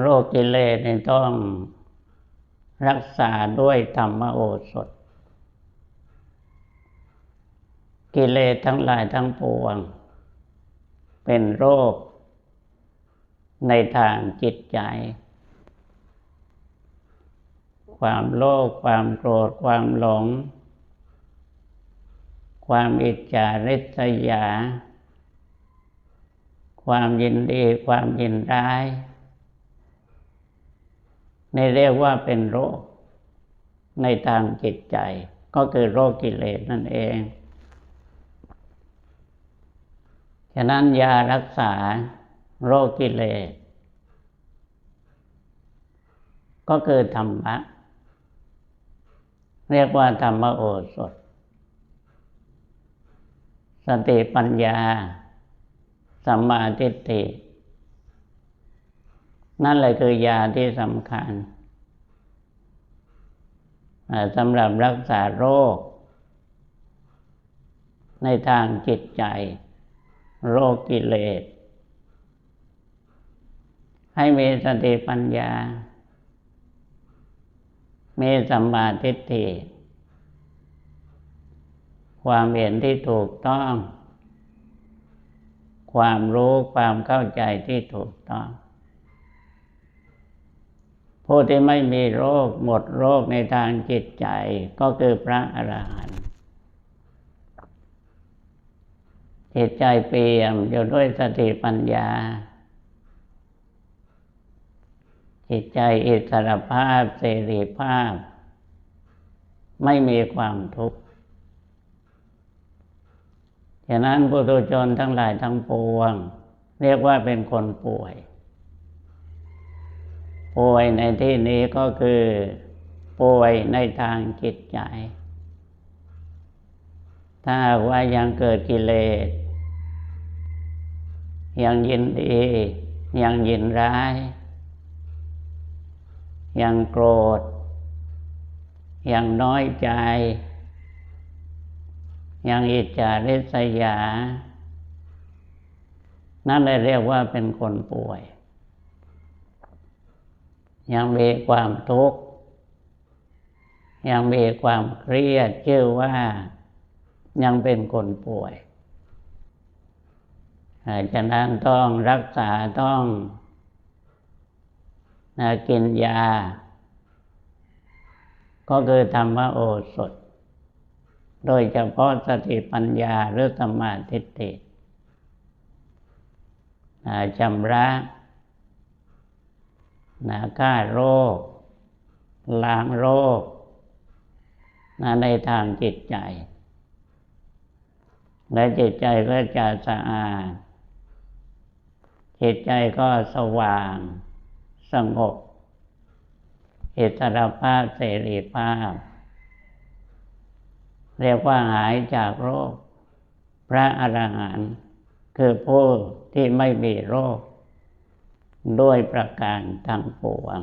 โรคกิเลสนี่ต้องรักษาด้วยธรรมโอสถ กิเลสทั้งหลายทั้งปวง เป็นโรค ในทางจิตใจ ความโลภความโกรธความหลง ความอิจฉาริษยา ความยินดีความยินร้าย ในเรียกว่าเป็นโรค ในทางจิตใจ ก็คือโรคกิเลสนั่นเอง ฉะนั้นยารักษาโรคกิเลส ก็คือธรรมะ เรียกว่าธรรมโอสถ สติปัญญา สัมมาทิฏฐิ นั่นแหละคือยาที่สำคัญสำหรับรักษาโรค ในทางจิตใจ โรคกิเลส ให้มีสติปัญญา มีสัมมาทิฏฐิความเห็นที่ถูกต้อง ความรู้ความเข้าใจที่ถูกต้อง ผู้ที่ไม่มีโรคหมดโรคในทางจิตใจก็คือพระอรหันต์จิตใจเปี่ยมอยู่ด้วยสติปัญญา จิตใจอิสรภาพเสรีภาพ ไม่มีความทุกข์ฉะนั้นปุถุชนทั้งหลายทั้งปวง เรียกว่าเป็นคนป่วย ป่วยในที่นี้ก็คือ ป่วยในทางจิตใจ ถ้าว่ายังเกิดกิเลส ยังยินดี ยังยินร้าย ยังโกรธ ยังน้อยใจ ยังอิจฉาริษยา นั่นเลยเรียกว่าเป็นคนป่วย ยังมีความทุกข์ ยังมีความเครียดชื่อว่ายังเป็นคนป่วยฉะนั้นต้องรักษาต้องกินยา ก็คือธรรมโอสถ โดยเฉพาะสติปัญญาหรือสมาธิิชำระ นะฆ่าโรค ล้างโรคนะในทางจิตใจ และจิตใจก็จะสะอาด จิตใจก็สว่าง สงบ อิสรภาพเสรีภาพ เรียกว่าหายจากโรค พระอรหันต์คือผู้ที่ไม่มีโรค ด้วยประการทั้งปวง